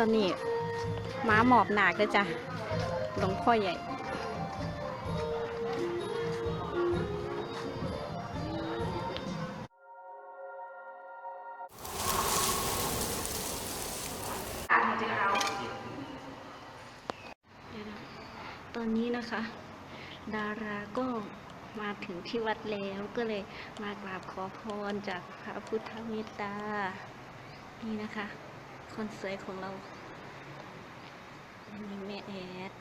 ตอนนี้ม้าหมอบหนักเลยจ้ะหลวงพ่อใหญ่ตอนนี้นะคะ ดาราก็มาถึงที่วัดแล้วก็เลยมากราบขอพรจากพระพุทธเมตตา นี่นะคะ คนสวยของเราอันนี้แม่แอด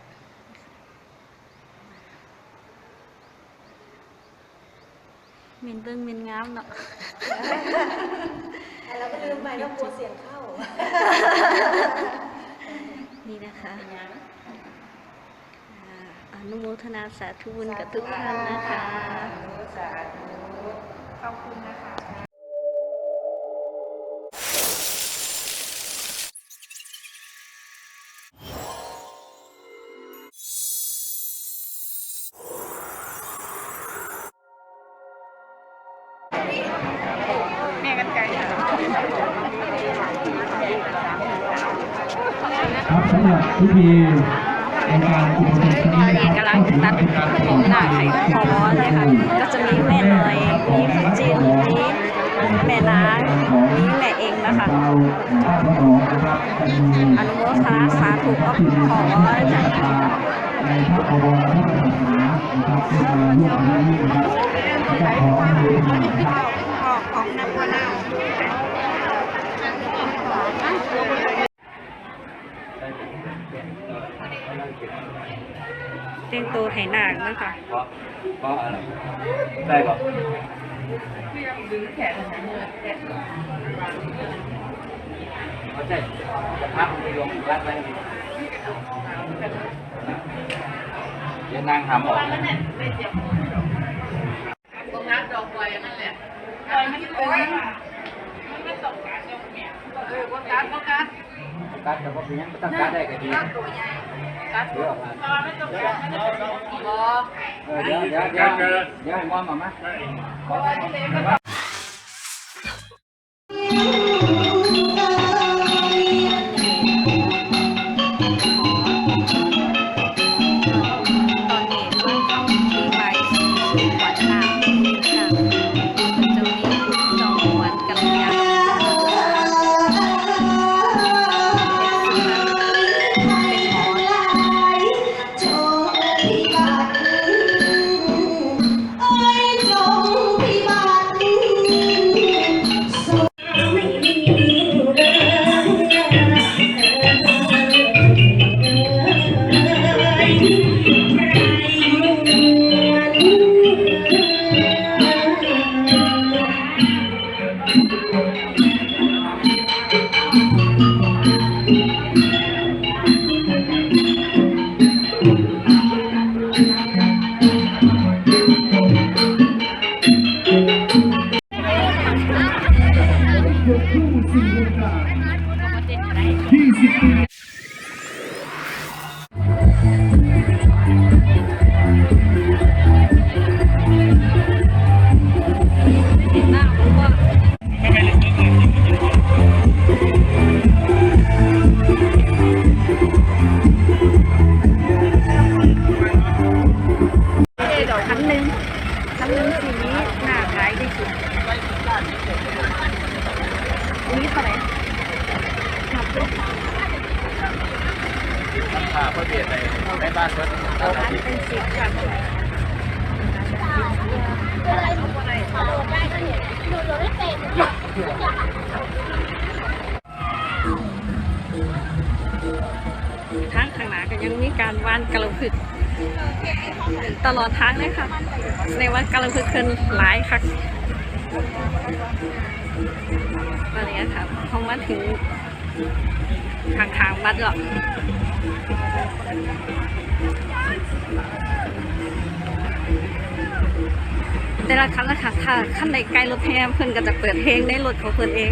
เมนเบิ้งเมนงามเนาะเราก็ลืมไปว่ากลัวเสียงเข้า นี่นะคะอ่าอนุโมทนาสาธุบุญกับทุกท่านนะคะ สาธุ ขอบคุณนะคะ ครับสำหรับพิธีในการอุปสมบทนี้นี่กำลังตัดผมหน้าไข่ขอนเลยค่ะก็จะมีแม่หน่อยมีพี่จินมีแม่นางมีแม่เองนะคะ เราท่าพระออกนะครับจะมีอนุโมทนาสาธุก็ขอร้อนจ้ะในพระบรมราชศาสนานนะครับที่มาร่วมงานนี้นะครับก็ขออนุโมทนานะครับออกของน้ำมะนาว เต้นตัวไหหนักนะคะเพราะเพราะอะไรได้ก่อนดึงแขนเขาใช่พักไปลงรัดไว้เดี๋ยวนางหามออกตรงนั้นดอกไว้นั่นแหละปล่อยมันโอยมันไม่ตกการยกเนี่ยเออว่าการว่าการกัดกัวกนี้ก็ต้องกัดได้ก็ดีกาเดี๋ยวออกมาตอนไม่ตการไม่ตกการบอ เดี๋ยวเดี๋ยวเดี๋ยวเดี๋ยวให้มอมมาไหม ทางข้างหน้าก็ยังมีการว่านกระพึกตลอดทางเลยค่ะ ในวัดกระพึกเคินหลายคักตอนนี้ค่ะพอมาถึงทางทางวัดแล้วแต่ละคันละคะถ้าขั้นใดใกล้รถแฮมเพิ่อนก็จะเปิดเพลงในรถของเพิ่อนเอง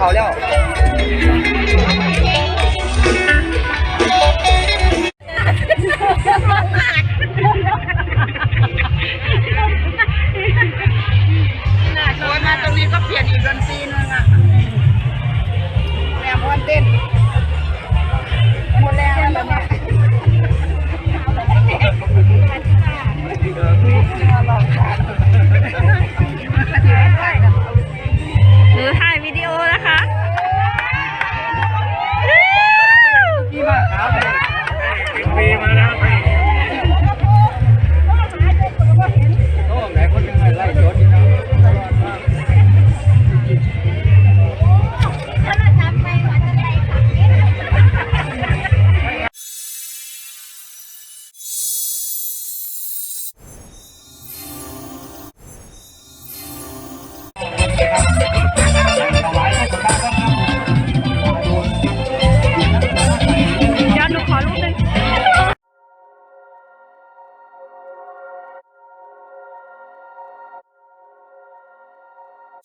เขาแล้วนมาตรงนี้ก็เปลี่ยนอีกดนตรีนึงอะแหมวนเต้น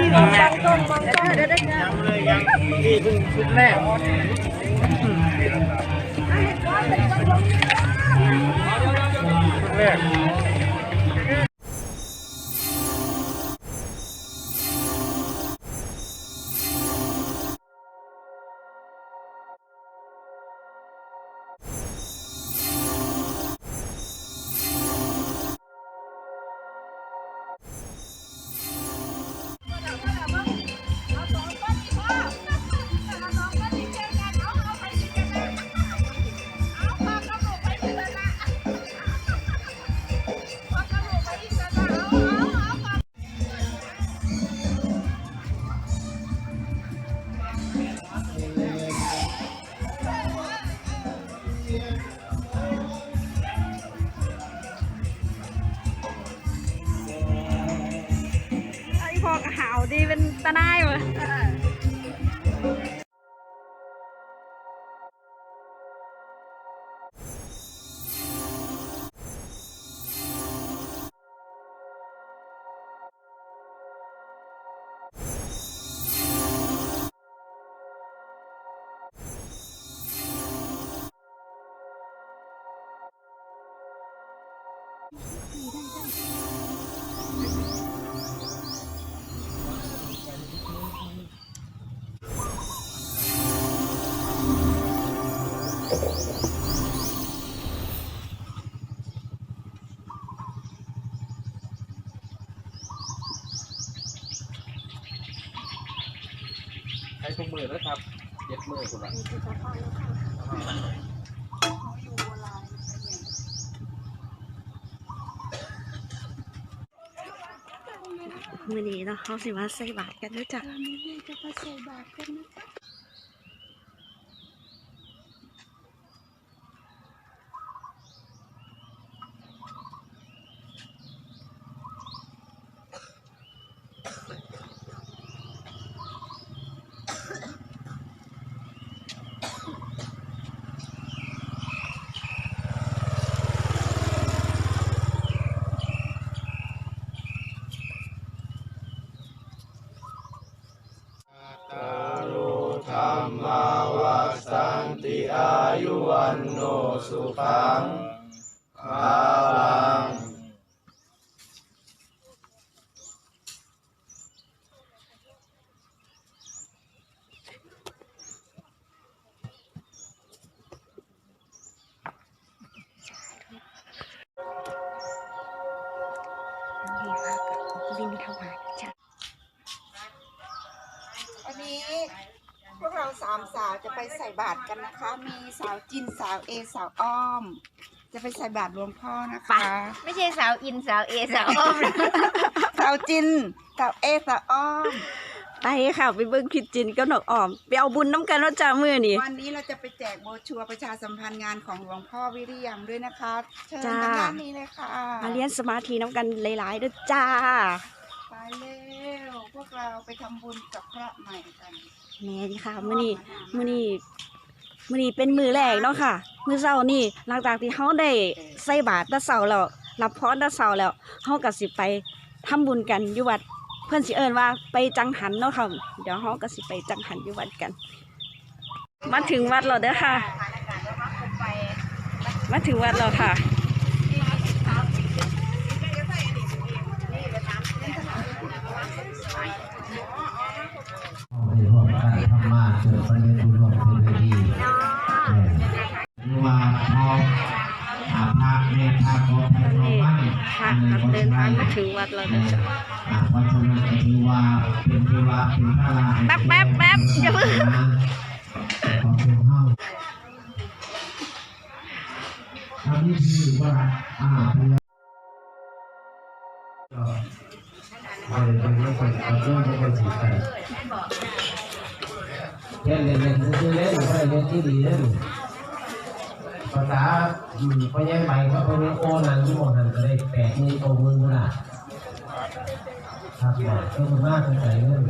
ยังเลยยังที่เพิ่งชุดแรกชุดแรก หาวดีเป็นตาหน้ายวะ你认真。 ทุกมือแล้วครับเจ็ดมือคุณละมือนี้เนาะเขาสิมาใส่บาตรกันด้วยจ้ะจะมาใส่บาตรกันนะคะ ไปใส่บาตรกันนะคะ มีสาวจินสาวเอสาวอ้อม จะไปใส่บาตรหลวงพ่อนะคะ ไม่ใช่สาวอินสาวเอสาวอ้อมสาวจินสาวเอสาวอ้อม ไปค่ะ ไปเบิ่งคิดจินกับนกออม ไปเอาบุญน้ำกันว่าจ้ามือนี่วันนี้เราจะไปแจกโบรชัวร์ประชาสัมพันธ์งานของหลวงพ่อวิริยังด้วยนะคะเชิญจ้าทางด้านนี้เลยค่ะมาเรียนสมาธิน้ำกันหลายๆด้วยจ้าไปเร็วพวกเราไปทำบุญกับพระใหม่กัน แม่นี่ค่ะมื้อนี้มื้อนี้มื้อนี้เป็นมือแรกเนาะค่ะ มือเช้านี่หลังจากที่เฮาได้ใส่บาตรตะเช้าแล้วรับพรตะเช้าแล้วเฮาก็สิไปทำบุญกันอยู่วัด เพิ่อนสิเอิ้นว่าไปจังหันเนาะค่ะเดี๋ยวเฮาก็สิไปจังหันอยู่วัดกัน มาถึงวัดแล้วเด้อค่ะ มาถึงวัดแล้วค่ะ ให้ร่วม กันทำมาเกิดประเด็นบุญรวมเป็นดีว่าพออาภาเมธาโกภัยโรมันเดินทางมาถึงวัดแล้วนะจ๊ะอ่าวัดชนะถือว่าเป็นทวาเป็นพระราแป๊บแป๊บแป๊บอย่าเพิ่งขอบคุณเฮาทำนี่คือว่าอ่าพยาก็ไม่ได้เป็นเรื่องของเรื่องของจิตใจ เล่นเล่นเล่นซื้อเล่นไม่ได้เล่นที่ดีเล่นภาษาอืมพยัญชนะใหม่ก็เป็นโอนันที่โมนันก็ได้แปดมือโตมือขนาดครับบอกก็มันน่ใส่เรื่อง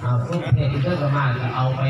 เอาพวกเพจที่เรื่องกันมาก็เอาไป